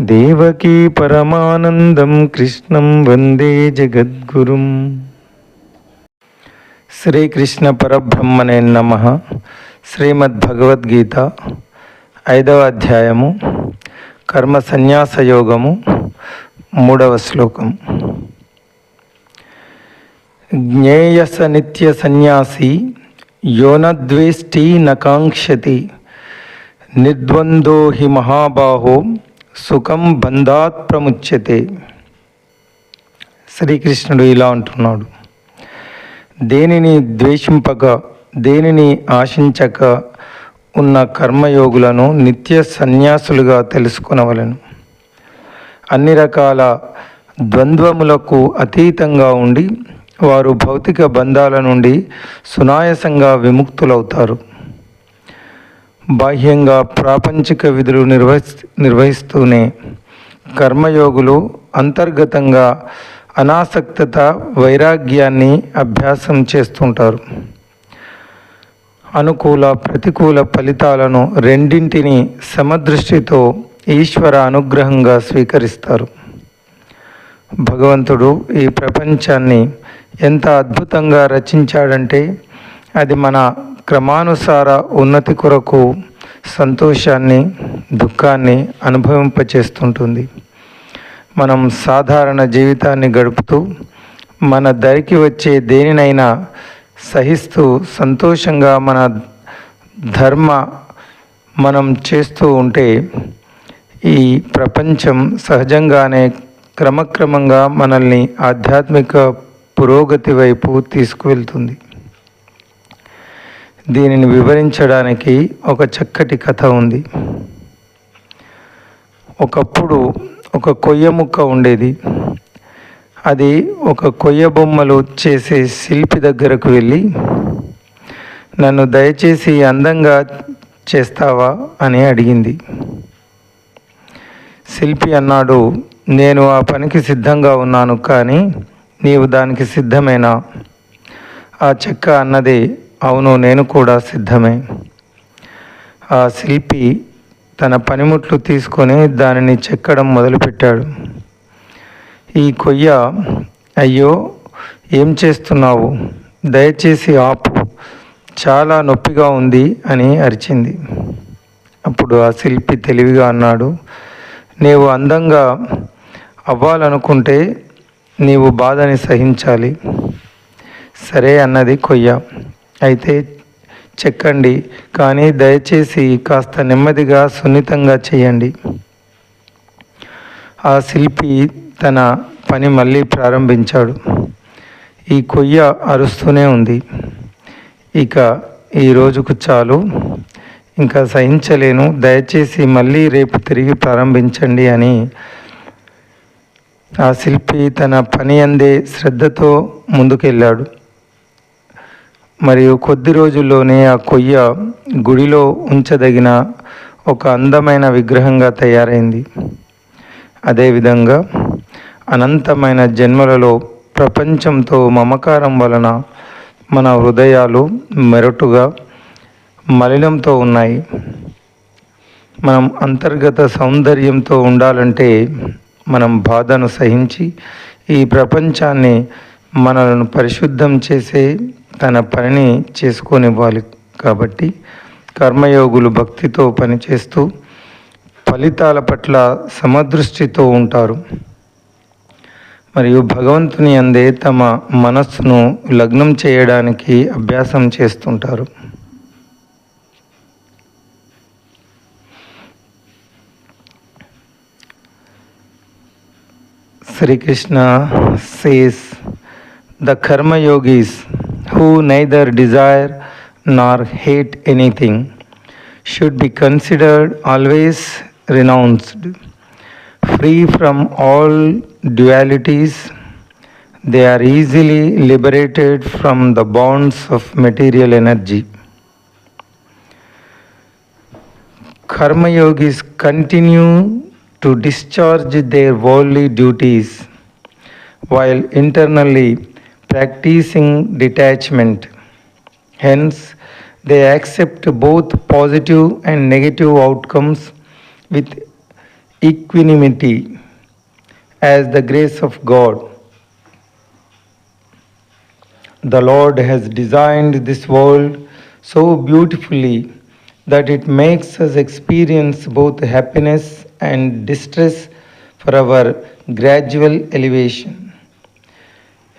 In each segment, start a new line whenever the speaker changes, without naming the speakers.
దేవకీ పరమానందం కృష్ణం వందే జగద్గురుం. శ్రీకృష్ణ పరబ్రహ్మనే నమ. శ్రీమద్భగవద్గీత ఐదవ అధ్యాయము. కర్మ సన్యాస యోగము మూడవ శ్లోకం. జ్ఞేయస నిత్య సన్యాసి యోనద్వేష్టి నకాంక్షతి. నిర్ద్వందో హి మహాబాహో సుఖం బంధాత్ ప్రముచ్యతే. శ్రీకృష్ణుడు ఇలా అంటున్నాడు. దేనిని ద్వేషింపక దేనిని ఆశించక ఉన్న కర్మయోగులను నిత్య సన్యాసులుగా తెలుసుకునవలను. అన్ని రకాల ద్వంద్వములకు అతీతంగా ఉండి వారు భౌతిక బంధాల నుండి సునాయసంగా విముక్తులవుతారు. బాహ్యంగా ప్రాపంచిక విధులు నిర్వహి నిర్వహిస్తూనే కర్మయోగులు అంతర్గతంగా అనాసక్తత వైరాగ్యాన్ని అభ్యాసం చేస్తుంటారు. అనుకూల ప్రతికూల ఫలితాలను రెండింటిని సమదృష్టితో ఈశ్వర అనుగ్రహంగా స్వీకరిస్తారు. భగవంతుడు ఈ ప్రపంచాన్ని ఎంత అద్భుతంగా రచించాడంటే అది మన క్రమానుసార ఉన్నతి కొరకు సంతోషాన్ని దుఃఖాన్ని అనుభవింపచేస్తుంటుంది. మనం సాధారణ జీవితాన్ని గడుపుతూ మన దరికి వచ్చే దేనినైనా సహిస్తూ సంతోషంగా మన ధర్మ మనం చేస్తూ ఉంటే ఈ ప్రపంచం సహజంగానే క్రమక్రమంగా మనల్ని ఆధ్యాత్మిక పురోగతి వైపు తీసుకువెళ్తుంది. దీనిని వివరించడానికి ఒక చక్కటి కథ ఉంది. ఒకప్పుడు ఒక కొయ్య ముక్క ఉండేది. అది ఒక కొయ్య బొమ్మలు చేసే శిల్పి దగ్గరకు వెళ్ళి నన్ను దయచేసి అందంగా చేస్తావా? అని అడిగింది. శిల్పి అన్నాడు నేను ఆ పనికి సిద్ధంగా ఉన్నాను కానీ నీవు దానికి సిద్ధమేనా? ఆ చెక్క అన్నది అవును నేను కూడా సిద్ధమే. ఆ శిల్పి తన పనిముట్లు తీసుకొని దానిని చెక్కడం మొదలుపెట్టాడు. ఈ కొయ్య అయ్యో ఏం చేస్తున్నావు? దయచేసి ఆపు. చాలా నొప్పిగా ఉంది అని అరిచింది. అప్పుడు ఆ శిల్పి తెలివిగా అన్నాడు నీవు అందంగా అవ్వాలనుకుంటే నీవు బాధని సహించాలి. సరే అన్నది కొయ్య. అయితే చెక్కండి కానీ దయచేసి కాస్త నెమ్మదిగా సున్నితంగా చేయండి. ఆ శిల్పి తన పని మళ్ళీ ప్రారంభించాడు. ఈ కొయ్య అరుస్తూనే ఉంది. ఇక ఈ రోజుకు చాలు. ఇంకా సహించలేను. దయచేసి మళ్ళీ రేపు తిరిగి ప్రారంభించండి అని ఆ శిల్పి తన పని అందే శ్రద్ధతో ముందుకెళ్ళాడు. మరియు కొద్ది రోజుల్లోనే ఆ కొయ్య గుడిలో ఉంచదగిన ఒక అందమైన విగ్రహంగా తయారైంది. అదేవిధంగా అనంతమైన జన్మలలో ప్రపంచంతో మమకారం వలన మన హృదయాలు మెరటుగా మలినంతో ఉన్నాయి. మనం అంతర్గత సౌందర్యంతో ఉండాలంటే మనం బాధను సహించి ఈ ప్రపంచాన్ని మనలను పరిశుద్ధం చేసే తన పనిని చేసుకొనివ్వాలి కాబట్టి కర్మయోగులు భక్తితో పనిచేస్తూ ఫలితాల పట్ల సమదృష్టితో ఉంటారు. మరియు భగవంతుని అందే తమ మనస్సును లగ్నం చేయడానికి అభ్యాసం చేస్తుంటారు. Sri Krishna says the karmayogis who neither desire nor hate anything should be considered always renounced. Free from all dualities, they are easily liberated from the bonds of material energy. Karma yogis continue to discharge their worldly duties while internally practicing detachment. Hence, they accept both positive and negative outcomes with equanimity as the grace of God. The Lord has designed this world so beautifully that it makes us experience both happiness and distress for our gradual elevation.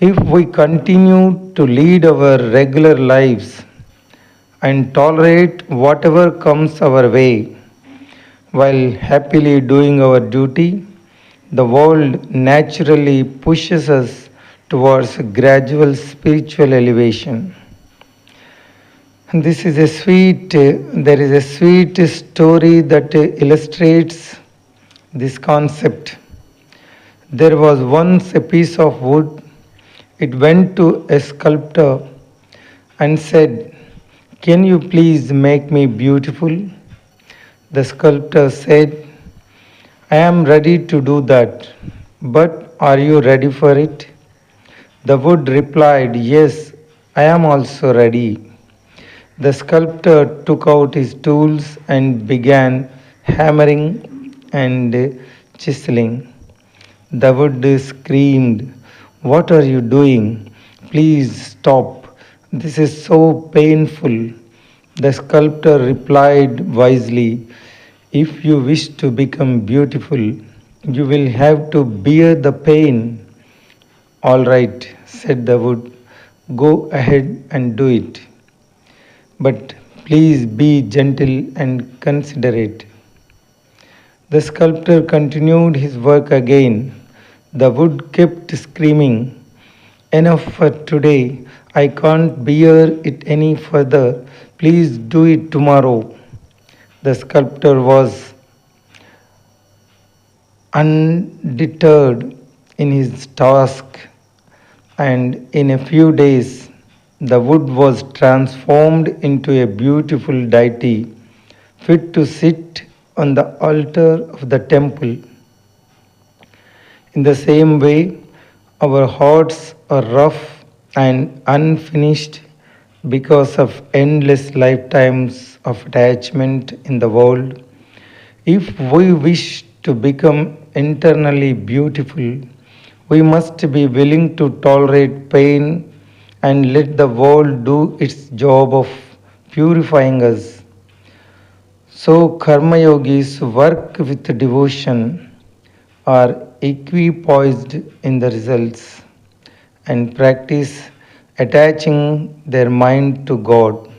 If we continue to lead our regular lives and tolerate whatever comes our way while happily doing our duty, the world naturally pushes us towards gradual spiritual elevation. And this is a sweet, there is a sweet story that illustrates this concept. There was once a piece of wood. It went to a sculptor and said, Can you please make me beautiful? The sculptor said, I am ready to do that, but are you ready for it? The wood replied, Yes, I am also ready. The sculptor took out his tools and began hammering and chiseling. The wood screamed, What are you doing? Please stop. This is so painful. The sculptor replied wisely, If you wish to become beautiful, you will have to bear the pain. All right, said the wood, go ahead and do it. But please be gentle and considerate. The sculptor continued his work again. The wood kept screaming, Enough for today. I can't bear it any further. Please do it tomorrow. The sculptor was undeterred in his task, and in a few days, the wood was transformed into a beautiful deity fit to sit on the altar of the temple. In the same way, our hearts are rough and unfinished because of endless lifetimes of attachment in the world. If we wish to become internally beautiful, we must be willing to tolerate pain and let the world do its job of purifying us. So, Karma Yogis work with devotion, are equipoised in the results, and practice attaching their mind to God.